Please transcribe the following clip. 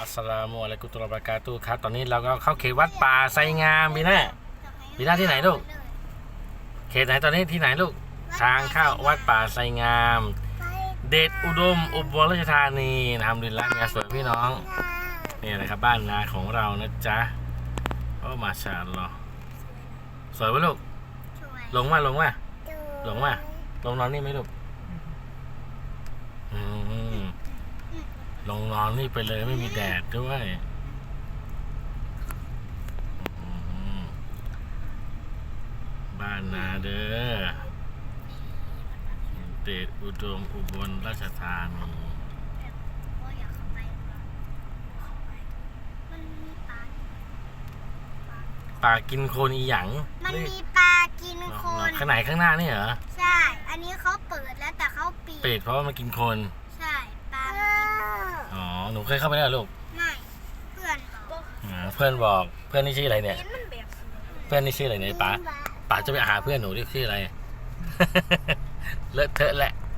อัสสลามุอะลัยกุตุลลอบะเราะกาตุครับ ตอนนี้เราก็เข้าเขตวัดป่าไซงามพี่น่าปีหน้าที่ไหนลูก เขตไหนตอนนี้ที่ไหนลูก ทางเข้าวัดป่าไซงาม เดชอุดม อุบลราชธานีนะครับดินละเนี่ยสวยพี่น้อง นี่นะครับบ้านนาของเรานะจ๊ะ โอ้มาชาลอสวยปะลูก ลงมาลงมาลงมาลงนอนนี่ไหมลูก อืม ลงนอนนี่ไปเลยไม่มีแดดด้วยอืมบ้านนาเด้อเดชอุดมอุบลราชธานีปลากินโคลนอีหยังมันเฮ้ยมีปลากินคนข้างไหนข้างหน้านี่เหรอ ใช่ อันนี้เขาเปิดแล้วแต่เขาปิด ปิดเพราะว่ามันกินโคลน ใช่ ปลามันกินคน อ๋อ หนูเคยเข้าไปแล้วเหรอลูกไม่เพื่อนบอกอ่าเพื่อนบอกเพื่อนนี่ชื่ออะไรเนี่ยเห็นมันแบบเพื่อนนี่ชื่ออะไรเนี่ยป๋าป๋าจะไปหาเพื่อนหนูที่ชื่ออะไร เลอะเทอะแหละ